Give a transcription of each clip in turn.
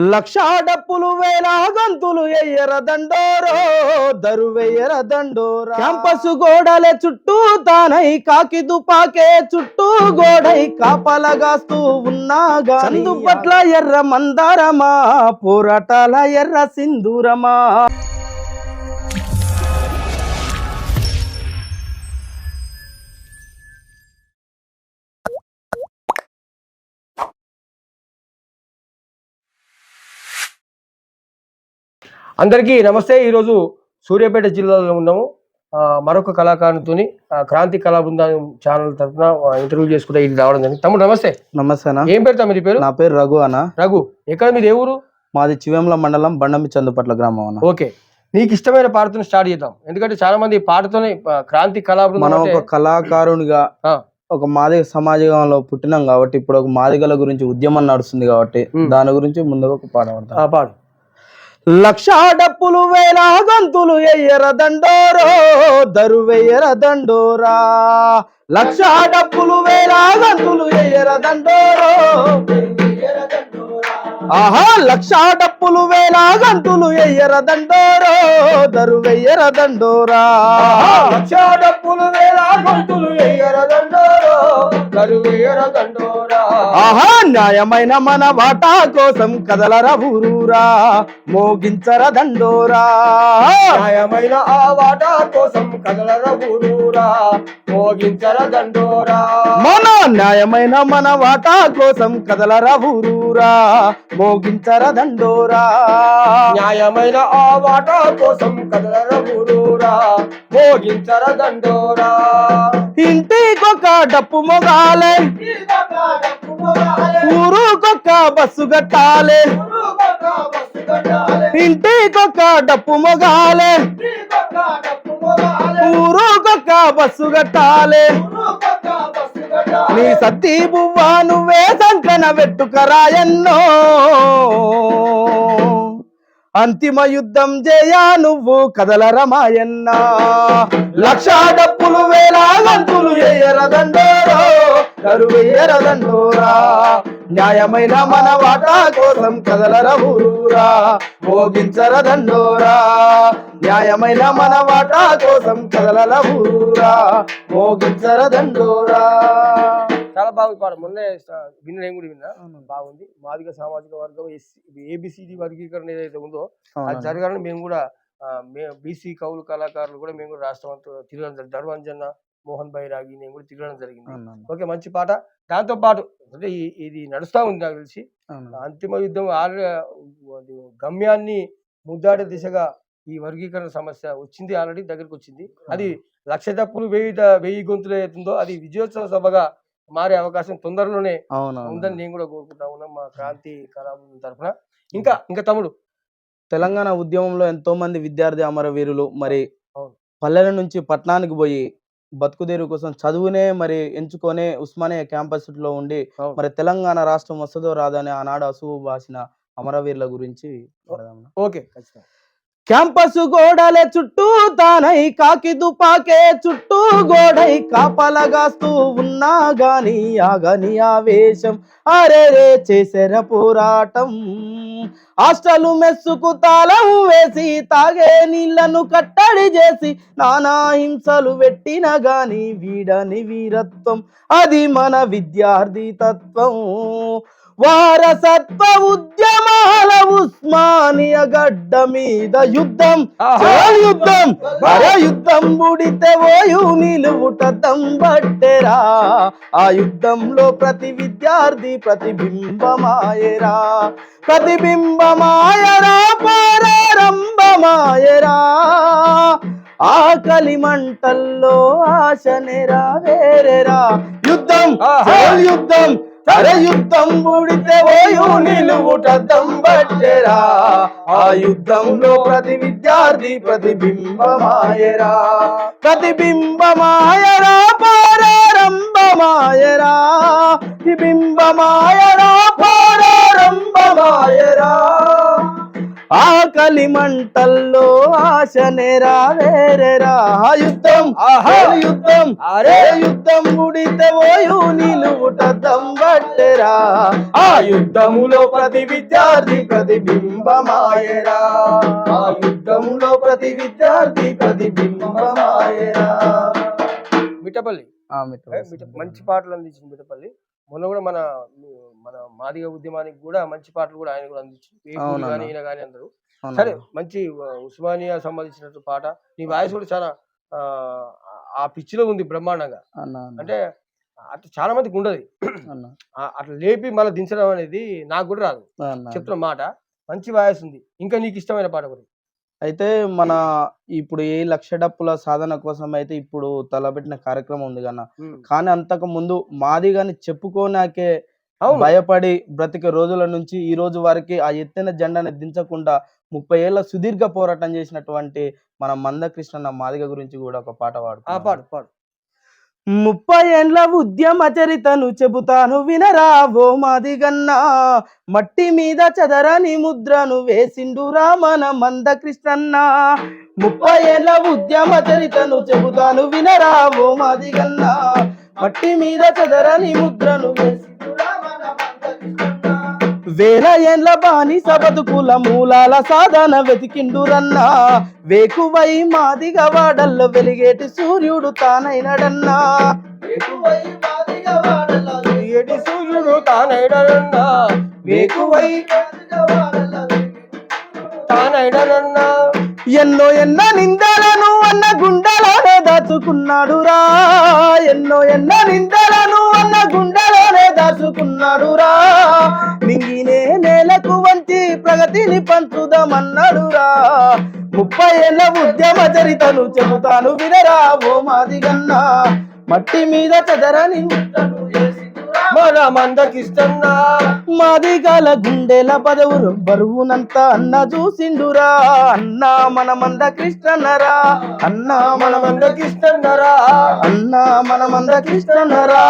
లక్షా డప్పులు వేల గంతులు ఎయ్యర దండోరో దరు వెయ్యర దండోరా. క్యాంపస్ గోడలే చుట్టూ తానై కాకి దుపాకే చుట్టూ గోడై కాపలగాస్తూ ఉన్నాగా చందు పట్ల ఎర్ర మందారమా పోరాటాల ఎర్ర సింధూరమా. అందరికీ నమస్తే. ఈరోజు సూర్యాపేట జిల్లాలో ఉన్నాము. మరొక కళాకారునితోని ఆ, క్రాంతి కళా బృందం ఛానల్ తరఫున ఇంటర్వ్యూ చేసుకుంటే ఇది రావడం జరిగింది. తమ్ముడు నమస్తే. నమస్తేనా ఏం పేరు తమ్ముడి పేరు? నా పేరు రఘు అన్న. రఘు. ఎక్కడ మీది? ఏ ఊరు? మాది చివేంల మండలం బండమి చందుపట్ల గ్రామం అన్న. ఓకే. నీకు ఇష్టమైన పాటతో స్టార్ట్ చేద్దాం. ఎందుకంటే చాలా మంది పాటతోనే క్రాంతి కళా మనం ఒక కళాకారునిగా. ఒక మాదిగ సమాజంలో పుట్టినాం కాబట్టి ఇప్పుడు ఒక మాదిగల గురించి ఉద్యమం నడుస్తుంది కాబట్టి. దాని గురించి ముందుగా ఒక పాట పాడు. లక్షా డప్పులు వేల గంతులు ఎయ్యర దండోరో దరు దండోరా లక్షా డప్పులు వేల గంతులు ఎయ్యర దండోరో ఆహా లక్షా డప్పులు వేల గంతులు ఎయ్యర దండోరో దరు వెయ్యర దండోరా లక్షా డప్పులు వేల గొంతులు ఎయ్యర దండోరో, కరువు ఎయ్యర దండోరా. ఆహా న్యాయమైన మన వాటా కోసం కదలర ఊరూరా మోగించర దండోరా. న్యాయమైన ఆ వాటా కోసం కదలర ఊరూరా మోగించర దండోరా. మన న్యాయమైన మన వాటా కోసం కదలర ఊరూరా మోగించర దండోరా. న్యాయమైన ఆ వాటా కోసం కదలర ఊరూరా మోగించర దండోరా. ఇంటికొక డప్పు మొగాలే. ఊరుకొక బస్సు గట్టాలే. ఇంటికొక డప్పు మొగాలే. ఊరుకొక బస్సు గట్టాలే. నీ సతీ బువ్వ నువ్వే సంకన వెట్టుకరాయన్నో. అంతిమ యుద్ధం చేయా నువ్వు కదల రమాయన్న లక్షా డప్పులు వేల గంతులు ఎయ్యరదండోరో కరువెయ్యరదండోరా. న్యాయమైన మన వాటా కోసం కదలర ఊరూరా భోగించరదండోరా. న్యాయమైన మన వాటా కోసం కదలర ఊరూరా భోగించరదండోరా. చాలా బాగుంది పాట మొన్నే విన్న నేను కూడా విన్నా. బాగుంది. మాదిగ సామాజిక వర్గం ఏబిసిడి వర్గీకరణ ఏదైతే ఉందో అది జరగాలని మేము కూడా బీసీ కౌలు కళాకారులు కూడా మేము కూడా రాష్ట్రం అంతా తిరగడం జరిగింది. ధర్మంజన్న మోహన్ బైరాగి నేను కూడా తిరగడం జరిగింది. ఓకే మంచి పాట. దాంతో పాటు అంటే ఇది నడుస్తా ఉంది నాకు తెలిసి. అంతిమ యుద్ధం ఆల్రెడీ గమ్యాన్ని ముద్దాడే దిశగా ఈ వర్గీకరణ సమస్య వచ్చింది ఆల్రెడీ దగ్గరికి వచ్చింది. అది లక్ష తప్పులు వెయ్యి వెయ్యి గొంతులు అవుతుందో అది విజయోత్సవ సభగా మారే అవకాశం తొందరలోనే ఉందని నేను కూడా కోరుకుంటా ఉన్నాం మా క్రాంతి కళాబృందం తరఫున. ఇంకా ఇంకా తమ్ముడు? తెలంగాణ ఉద్యమంలో ఎంతో మంది విద్యార్థి అమరవీరులు మరి. పల్లెల నుంచి పట్టణానికి పోయి బతుకుదేరు కోసం చదువునే మరి ఎంచుకొని ఉస్మానియా క్యాంపస్లో ఉండి. మరి తెలంగాణ రాష్ట్రం వస్తుందో రాదని ఆనాడు అసువు బాసిన అమరవీరుల గురించి? ఓకే. ఖచ్చితంగా. క్యాంపసు గోడలే చుట్టూ తానై కాకి దుపాకే చుట్టూ గోడై కాపలగాస్తూ ఉన్నా గాని ఆగని ఆవేశం. అరేరే చేసెర పోరాటం. హాస్టలు మెస్సుకు తాళం వేసి తాగే నీళ్ళను కట్టడి చేసి నానా హింసలు పెట్టిన గాని వీడని వీరత్వం. అది మన విద్యార్థి తత్వం. వారసత్వ ఉద్యమాల ఉస్మానియ గడ్డ మీద యుద్ధం. యుద్ధం వర యుద్ధం బుడితే ఓయు నిలువుట దంబట్టెరా ఆ యుద్ధంలో ప్రతి విద్యార్థి ప్రతిబింబమాయరా. ప్రతిబింబమాయరా పారంభమాయరా ఆకలి మంటల్లో ఆశ ఆహా. జయ యుద్ధం యుద్ధం బుడితే ఓయు నిలువుట దంబట్టెరా. ఆ యుద్ధంలో ప్రతి విద్యార్థి ప్రతిబింబమాయరా. ప్రతిబింబమాయరా పారంభమాయరా ప్రతిబింబమాయరా పారంభమాయరా ఆకలి మంటల్లో ఆశ నెరవేరేరా యుద్ధం ఆహా. యుద్ధం అరే. యుద్ధం ఉడితే ఓయు నిలువుట దంబట్టెరా ఆ యుద్ధములో ప్రతి విద్యార్థి ప్రతిబింబమాయరా ఆ యుద్ధములో ప్రతి విద్యార్థి ప్రతిబింబమాయరా మిత్రుడు. మిట్ట- మంచి పాటలు అందించింది మిట్టపల్లి మొన్న కూడా మన మన మాదిగ ఉద్యమానికి కూడా మంచి పాటలు కూడా ఆయన కూడా అందించింది అవునన్నా. కానీ ఈయన కానీ అందరూ? సరే మంచి ఉస్మానియా సంబంధించినట్టు పాట. నీ వాయిస్ కూడా చాలా ఆ, ఆ పిచ్లో ఉంది బ్రహ్మాండంగా. అంటే అట్లా చాలా మందికి ఉండదు. అట్లా లేపి మళ్ళీ దించడం అనేది నాకు కూడా రాదు. చెప్తున్న మాట. మంచి వాయిస్ ఉంది. ఇంకా నీకు ఇష్టమైన పాట గురించి అయితే మన ఇప్పుడు ఏ లక్ష డప్పుల సాధన కోసం అయితే ఇప్పుడు తలపెట్టిన కార్యక్రమం ఉంది కన్నా. కానీ అంతకు ముందు మాది కానీ చెప్పుకోనాకే భయపడి బ్రతికే రోజుల నుంచి ఈ రోజు వరకు ఆ ఎత్తైన జెండాని దించకుండా ముప్పై ఏళ్ళ సుదీర్ఘ పోరాటం చేసినటువంటి మన మందకృష్ణ మాదిగ గురించి కూడా ఒక పాట ఆ పాడు పాడు పాడు. ముప్పై ఏండ్ల ఉద్యమ చరితను చెబుతాను వినరా ఓ మాదిగన్నా. మట్టి మీద చదరని ముద్రను వేసిండురా మన మందకృష్ణన్న. ముప్పై ఏళ్ళ ఉద్యమ చరితను చెబుతాను వినరా ఓ మాదిగన్నా. మట్టి మీద చదరని ముద్రను మందకృష్ణన్న. వేల ఏండ్ల బానిస బతుకుల మూలాల సాధన వెతికిండురన్నా. వేకువై మాదిగ వాడల్లో వెలిగేటి సూర్యుడు తానైనడన్నా. సూర్యుడు తానైడనన్నా వేకువై తానైడనన్నా ఎన్నో ఎన్నో నిందలను అన్న గుండెలోనే దాచుకున్నాడు రా ఎన్నో ఎన్నో నిందలను అన్న గుండెలోనే దాచుకున్నాడు రా నింగినే నేలకు వంచి ప్రగతిని పంచుదామన్నాడు రా ముప్పై ఏళ్ళ ఉద్యమ చరితను చెబుతాను వినరా ఓ మాదిగన్నా. మట్టి మీద చదరని మన మందకిష్టన్నా మాదిగాల గుండెల పదవులు బరువునంత అన్న చూసిండురా. అన్న మన మంద కృష్ణనరా అన్న మన మన మందకిష్టన్నరా. అన్న మన మంద కృష్ణనరా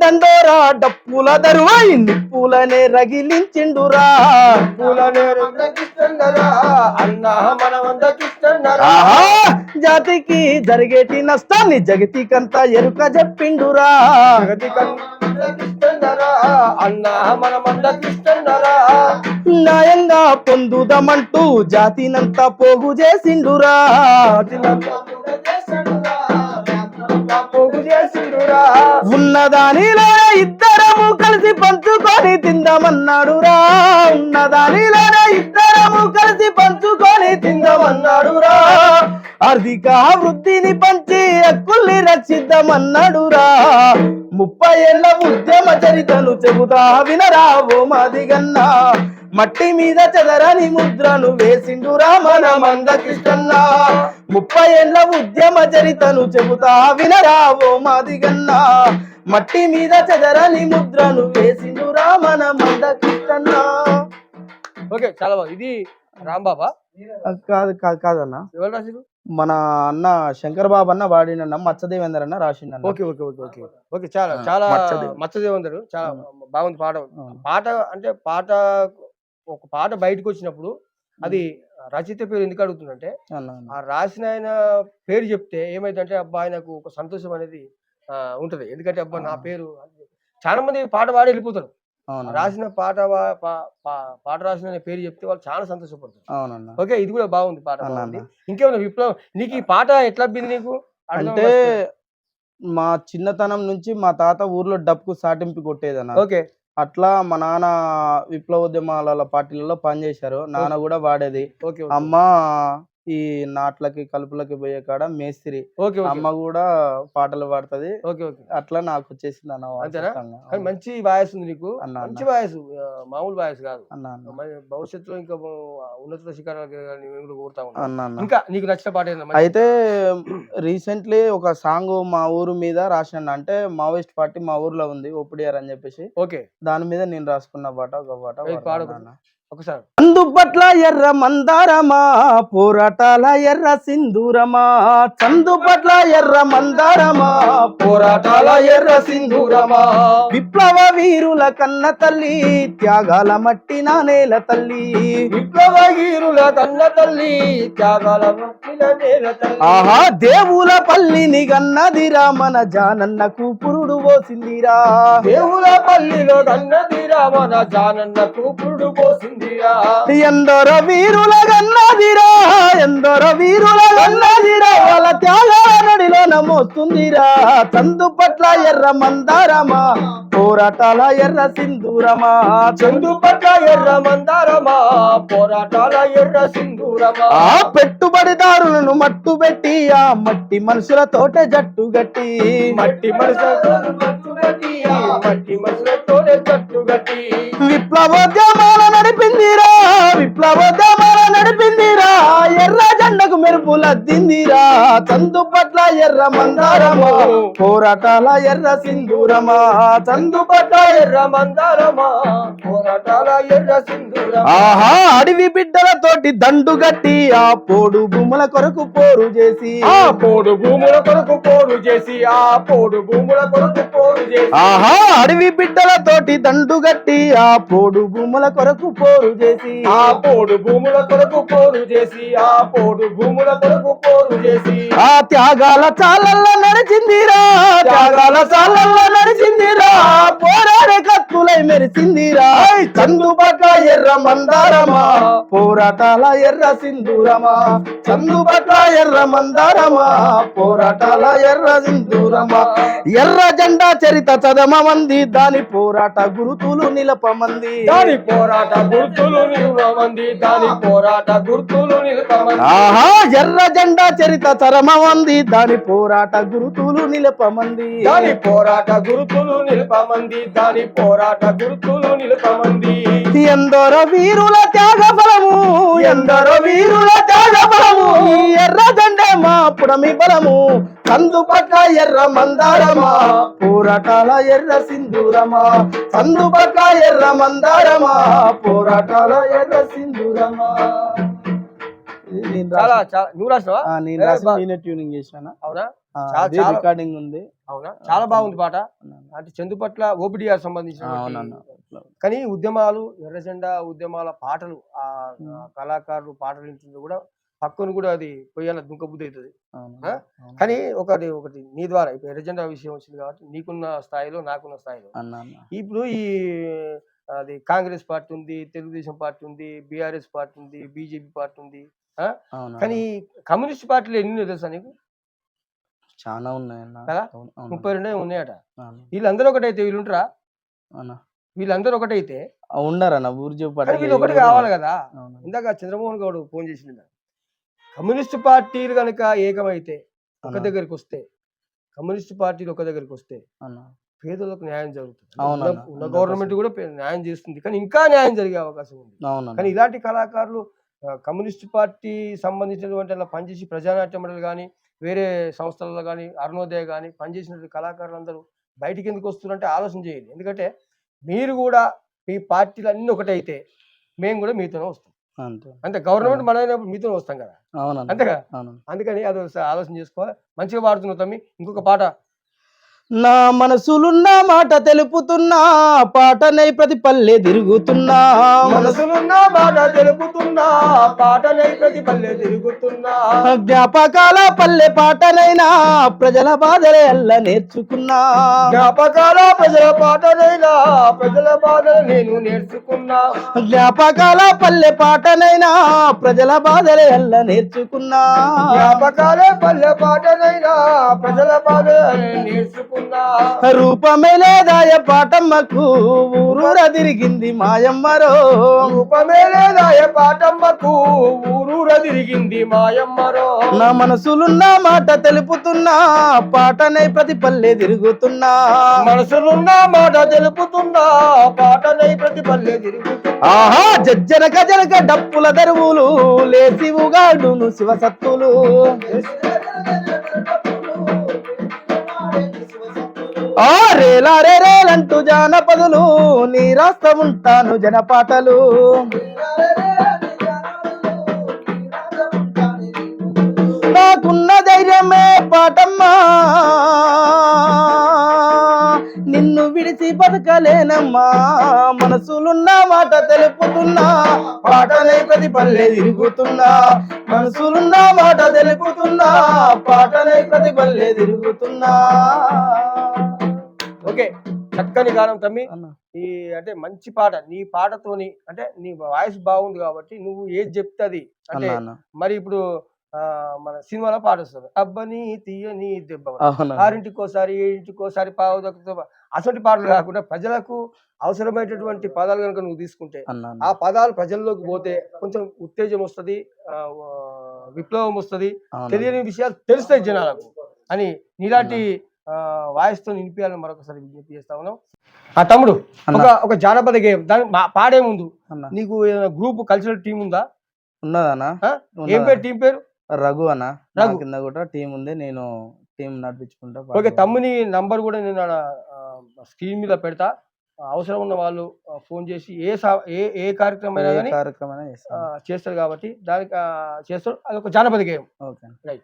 దండోరా డప్పుల దరువై నిప్పులనే రగిలించిండురా. పూలనే అన్నా మన మందకిష్టన్నరా. ఆహా! జాతికి జరిగేటి నష్టాన్ని జగతికంతా ఎరుక చెప్పిండురా జగతి పొందుదామంటూ అన్నా న్యాయంగా పొందుదమంటూ జాతినంతా పోగు చేసిండురా. ఉన్నదానిలో ఇద్దరము కలిసి పంచుకొని తిందామన్నాడురా. ఉన్నదానిలో ఇద్దరము కలిసి పంచుకొని తిందామన్నాడురా. ఆర్థిక వృద్ధిని పంచి హక్కుల్ని రక్షిద్దామన్నాడురా. ముప్పై ఏళ్ళ ఉద్యమ చరితను చెబుతా వినరా ఓ మాదిగన్నా మట్టి మీద చెదరని ముద్రను వేసిండురా మన మందకృష్ణన్న. ముప్పై ఏళ్ళ ఉద్యమ చరితను చెబుతా వినరా ఓ మాదిగన్నా మట్టి మీద చెదరని ముద్రను వేసిండురా మన మందకృష్ణన్న. ఓకే చాలా బాగుంది. ఇది రాంబాబా? కాదు కాదు కాదన్న. ఎవరు రాసిరు మన అన్న శంకర్ బాబు అన్న వాడినన్న మత్స్యదేవేందర్ అన్న రాసిండన్న okay okay okay okay okay చాలా చాలా. మచ్చదేవందరు చాలా బాగుంది పాట. పాట అంటే పాట ఒక పాట బయటకు వచ్చినప్పుడు అది రచయిత పేరు ఎందుకు అడుగుతుందంటే. ఆ రాసిన ఆయన పేరు చెప్తే ఏమైందంటే అబ్బా ఆయనకు ఒక సంతోషం అనేది ఉంటది ఎందుకంటే అబ్బా నా. పేరు చాలా మంది పాట పాడి వెళ్ళిపోతారు. రాసిన పాట పాట రాసిన పేరు చెప్తే వాళ్ళు చాలా సంతోషపడతారు. అవునన్న. ఓకే ఇది కూడా బాగుంది పాట. ఇంకేమైనా విప్లవం నీకు ఈ పాట ఎట్లా అబ్బింది నీకు? అంటే. మా చిన్నతనం నుంచి మా తాత ఊర్లో డప్పుకు సాటింపు కొట్టేదన్న. ఓకే. అట్లా మా నాన్న విప్లవోద్యమాల పార్టీలలో పనిచేశారు. నాన్న కూడా వాడేది. అమ్మ ఈ నాట్లకి కలుపులకి పోయే కాడ మేస్త్రి. ఓకే అమ్మ కూడా పాటలు పాడుతది. Okay okay. అట్లా నాకు వచ్చేసింది అన్న మంచి వాయిస్ ఉంది నీకు. అన్న, మంచి. వాయిస్ మామూలు వాయిస్ కాదు. అన్న భవిష్యత్తులో ఇంకా ఉన్నత కూడా కోరుతా ఇంకా నీకు నచ్చిన పాట? అయితే రీసెంట్లీ ఒక సాంగ్ మా ఊరు మీద రాసిన అంటే మావోయిస్ట్ పార్టీ మా ఊర్లో ఉంది ఓపిడిఆర్ అని చెప్పేసి. ఓకే. దాని మీద నేను రాసుకున్న పాట ఒక పాట ఏయ్, పాడతాను పాడు అన్న. ఒకసారి. అందుపట్ల ఎర్ర మందారమా పోరాటాల ఎర్ర సింధూరమా? చందుపట్ల ఎర్ర మందారమా పోరాటాల ఎర్ర సింధూరమా? విప్లవ వీరుల కన్న తల్లి త్యాగాల మట్టిన నేల తల్లి. విప్లవగీరుల కన్న తల్లి త్యాగాల మట్టిన నేల తల్లి. ఆహా దేవుల పల్లిని గన్నదిరా మన జానన్నకు పురుడు పోసిందిరా. దేవుల పల్లిలో కన్నదిరా మన జానన్న కూపుడు పోసిందిరా ఎందరో వీరుల గన్నదిరా ఎందరో వీరుల గన్నదిరా వాళ్ళ త్యాగాల నడిలో నమోస్తుందిరా చందు పట్ల ఎర్ర మందారమా పోరాటాల ఎర్ర సింధూరమా. చందు పట్ల ఎర్ర మందారమా పోరాటాల ఎర్ర సింధూరమా. ఆ పెట్టుబడిదారులను మట్టు పెట్టి ఆ మట్టి మనుషులతోటే జట్టు గట్టి. మట్టి మనసులతో మట్టుగట్టి, మట్టి మనసులతోనే కట్టుగట్టి విప్లవోద్యమాల నడిపిందిరా విప్లవోద్యమాల నడిపిందిరా ఎర్ర జెండకు మెరుపులద్దిందిరా చందు పట్ల ఎర్ర మందారమా పోరాటాల ఎర్ర సింధూరమా. చందు పట్ల ఎర్ర మందారమా పోరాటాల ఎర్ర సింధూరమా. ఆహా అడవి బిడ్డలతోటి దండు గట్టి ఆ పోడు భూముల కొరకు పోరు చేసి. ఆ పోడు భూముల కొరకు పోరు చేసి ఆ పోడు భూముల కొరకు పోరు చేసి. ఆహా అడవి బిడ్డలతోటి దండు గట్టి ఆ పోడు భూముల కొరకు పోరు చేసి. ఆ పోడు భూముల కొరకు పోరు చేసి ఆ పోడు భూముల కొరకు పోరు చేసి. ఆ త్యాగాల చాలల్లో నడిచిందిరా త్యాగాల చాలల్లో నడిచిందిరా పోరాడే కత్తులై మెరిసిందిరా. చందు పట్ల ఎర్ర మందారమా? పోరాటాల ఎర్ర సింధూరమా? చందు పట్ల ఎర్ర మందారమా? పోరాటాల ఎర్ర సింధూరమా? ఎర్ర జెండా చరిత చదమమంది దాని పోరాట గురుతులు నిలపమంది. దాని పోరాట గుర్తులు నిలపమంది దాని పోరాట గుర్తులు నిలపమంది ఆహా ఎర్ర జెండా చరిత చరమమంది దాని పోరాట గురుతులు నిలపమంది. దాని పోరాట గుర్తులు నిలపమంది. దాని పోరాట గుర్తులు నిలపమంది. ఎందరో వీరుల త్యాగ ఫలము ఎందరో వీరుల త్యాగ ఫలము ఈ ఎర్ర జెండా మా పుడమి బలము కందు పట్ల ఎర్ర మందారమా. పోరాటాల ఎర్ర సింధూరమా కందు పట్ల ఎర్ర మందారమా. పోరాటాల ఎర్ర సింధూరమా. చాలా చాలా. నువ్వు రాసినావా? నేను రాసి నేనే ట్యూనింగ్ చేసినా అవునా? రికార్డింగ్ ఉంది. అవునా? చాలా బాగుంది పాట. అంటే చందు పట్ల ఓపిడిఆర్ సంబంధించిన కానీ ఉద్యమాలు ఎర్రజెండా ఉద్యమాల పాటలు ఆ కళాకారులు పాటలు వింటుంది కూడా పక్కను కూడా అది పొయ్యాల దుంక బుద్ధి అవుతుంది? కానీ ఒకటి ఒకటి నీ ద్వారా ఇప్పుడు ఎర్రజెండా విషయం వచ్చింది కాబట్టి నీకున్న స్థాయిలో నాకున్న స్థాయిలో. ఇప్పుడు ఈ అది కాంగ్రెస్ పార్టీ ఉంది తెలుగుదేశం పార్టీ ఉంది బీఆర్ఎస్ పార్టీ ఉంది బీజేపీ పార్టీ ఉంది కానీ కమ్యూనిస్ట్ పార్టీలు ఎన్ని ఉన్నాయో తెలుసా నీకు చాలా ఉన్నాయన్న కదా? అవును, అవును. ముప్పై రెండే ఉన్నాయట. వీళ్ళందరూ ఒకటైతే వీళ్ళు ఉంటారా? వీళ్ళందరూ ఒకటైతే ఆ, ఉండరన్న ఊరు కానీ వీళ్ళు ఒకటి కావాలి కదా. ఇందాక చంద్రమోహన్ గౌడ్ ఫోన్ చేసిండు కమ్యూనిస్ట్ పార్టీలు కనుక ఏకమైతే ఒక దగ్గరికి వస్తే కమ్యూనిస్ట్ పార్టీలు ఒక దగ్గరికి వస్తే. పేదలకు న్యాయం జరుగుతుంది. ఉన్న- ఉన్న 100% గవర్నమెంట్ కూడా న్యాయం చేస్తుంది. కానీ ఇంకా న్యాయం జరిగే అవకాశం ఉంది. కానీ ఇలాంటి కళాకారులు కమ్యూనిస్ట్ పార్టీ సంబంధించినటువంటి అలా పనిచేసి ప్రజానాట్య మండలి కానీ వేరే సంస్థలలో కానీ అరుణోదయ కానీ పనిచేసినటువంటి కళాకారులు అందరూ బయటికి ఎందుకు వస్తున్నారంటే ఆలోచన చేయండి. ఎందుకంటే మీరు కూడా మీ పార్టీలు అన్నీ ఒకటైతే మేము కూడా మీతోనే వస్తాం. అంతే. గవర్నమెంట్ మనమైనప్పుడు మీతోనే వస్తాం కదా. అంతేగా? అందుకని అది ఆలోచన చేసుకోవాలి. మంచిగా పాడుతున్నావు తమ్మి. ఇంకొక పాట నా మనసులున్న మాట తెలుపుతున్నా పాటనై ప్రతి పల్లె తిరుగుతున్నా. మనసు మనసులున్న మాట తెలుపుతున్నా పాటనై ప్రతి పల్లె తిరుగుతున్నా. జ్ఞాపకాల పల్లె పాటనైనా ప్రజల బాధలే అల్ల నేర్చుకున్నా. జ్ఞాపకాల ప్రజల పాటనైనా ప్రజల బాధలు నేను నేర్చుకున్నా. జ్ఞాపకాల పల్లె పాటనైనా ప్రజల బాధలే అల్ల నేర్చుకున్నా. జ్ఞాపకాల పల్లె పాటనైనా ప్రజల బాధలు నేర్చుకున్నా. రూపమే లేదాయ పాటమ్మకు? ఊరూర తిరిగింది మాయమ్మరో. రూపమే లేదాయ పాటమ్మకు? ఊరూర తిరిగింది మాయమ్మరో. నా మనసులున్న మాట తెలుపుతున్నా పాటనై ప్రతి పల్లె తిరుగుతున్నా. మనసులున్న మాట తెలుపుతున్నా పాటనై ప్రతి పల్లె తిరుగుతున్నా. ఆహా జజ్జనక జనక డప్పుల దరువులు లేసి ఉగాడును శివసత్తులు ఆ రేలా రే రేలంటూ జానపదులు నీ రాస్తా ఉంటాను జనపాటలు. నాకున్న ధైర్యమే పాటమ్మా. నిన్ను విడిచి బతకలేనమ్మా. మనసులున్న మాట తెలుపుతున్నా. పాటనే ప్రతి పల్లె తిరుగుతున్నా. మనసులున్న మాట తెలుపుతున్నా. పాటనే ప్రతి పల్లె తిరుగుతున్నా. ఓకే. చక్కని గానం తమ్మి. ఈ అంటే మంచి పాట. నీ పాటతోని అంటే నీ వాయిస్ బాగుంది కాబట్టి నువ్వు ఏది చెప్తే అది అంటే మరి ఇప్పుడు మన సినిమాలో పాట వస్తుంది. అబ్బని తీయని దెబ్బ ఆరింటికోసారి ఏడింటికోసారి పావు దక్కుతో అసలు పాటలు కాకుండా ప్రజలకు అవసరమైనటువంటి పదాలు కనుక నువ్వు తీసుకుంటే. ఆ పదాలు ప్రజల్లోకి పోతే కొంచెం ఉత్తేజం వస్తుంది విప్లవం వస్తుంది. తెలియని విషయాలు తెలుస్తాయి జనాలకు. అని నీలాంటి వాయిస్తో నిలిపియాలని మరొకసారి విజ్ఞప్తి చేస్తా ఉన్నాం. ఆ తమ్ముడు. ఒక ఒక జానపద గేయం దాని పాడే ముందు నీకు గ్రూప్ కల్చరల్ టీం ఉందా? ఉన్నదన్న? ఏం పేరు టీం పేరు? రఘు అన్న. రఘు. కింద కూడా టీం ఉంది. నేను టీం నడిపించుకుంటా ఓకే. తమ్ముని నంబర్ కూడా నేను స్క్రీన్ మీద పెడతా. అవసరం ఉన్న వాళ్ళు ఫోన్ చేసి ఏ సా- ఏ ఏ కార్యక్రమం కార్యక్రమం చేస్తారు కాబట్టి దానికి చేస్తారు. అది ఒక జానపద గేయం. Okay right.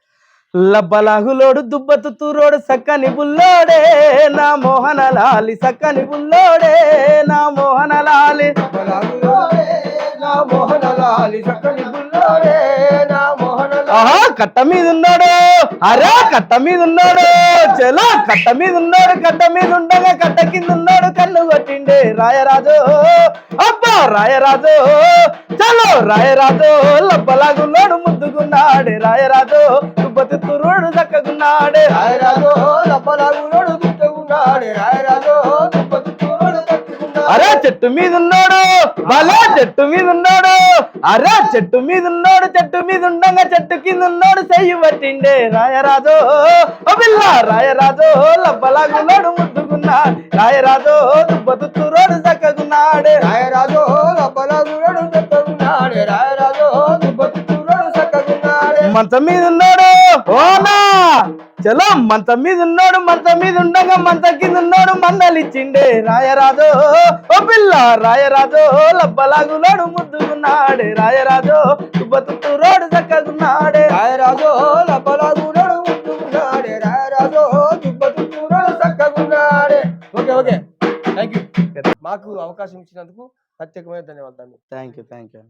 లబ్బలాగులోడు దుబ్బతురోడు సక్కని బుల్లోడే నా మోహన లాలి సక్కని బుల్లోడే నా మోహన లాలి. నా మోహన లాలి సక్కని బుల్లోడే నా మోహన ఆహా కట్ట మీద ఉన్నాడు అరే కట్ట మీద ఉన్నాడు చలో కట్ట మీద ఉన్నాడు కట్ట మీద ఉండగా కట్ట కింద ఉన్నాడు కన్ను కొట్టిండే రాయరాజు. అబ్బా రాయరాజు. చలో రాయరాజు. లబ్బలాగున్నాడు ముద్దుకున్నాడే రాయరాజు. దుబ్బతి తురుడు చక్కగున్నాడే రాయరాజో లప్పలాగులోడు దుట్టుకున్నాడే. రాయరాజో అరే చెట్టు మీద ఉన్నాడు భలే చెట్టు మీద ఉన్నాడు అరే చెట్టు మీద ఉన్నాడు చెట్టు మీద ఉండగా చెట్టు కింద ఉన్నాడు చెయ్యి పట్టిండే రాయరాజు. ఓ పిల్ల రాయరాజు లబ్బలాగున్నాడు ముద్దుకున్నాడు రాయరాజు దుబ్బతురోడు చక్కగున్నాడే రాయరాజో లప్పలాగులోడు మంచం మీద ఉన్నాడు. ఓనా? చలో మంచం మీద ఉన్నాడు మంచం మీద ఉండగా మంచం కింద ఉన్నాడు మందలిచ్చిండే రాయరాజు. ఓ పిల్ల రాయరాజు లబ్బలాగున్నాడు ముద్దుకున్నాడే రాయరాజు. దుబ్బతురోడు చక్కగున్నాడే రాయరాజో లప్పలాగులోడు ముట్టుకున్నాడే రాయరాజో. దుప్పతుట్టులోడు చక్కకున్నాడే ఓకే ఓకే. థ్యాంక్ యూ మాకు అవకాశం ఇచ్చినందుకు ప్రత్యేకమైన ధన్యవాదాలు. Thank you thank you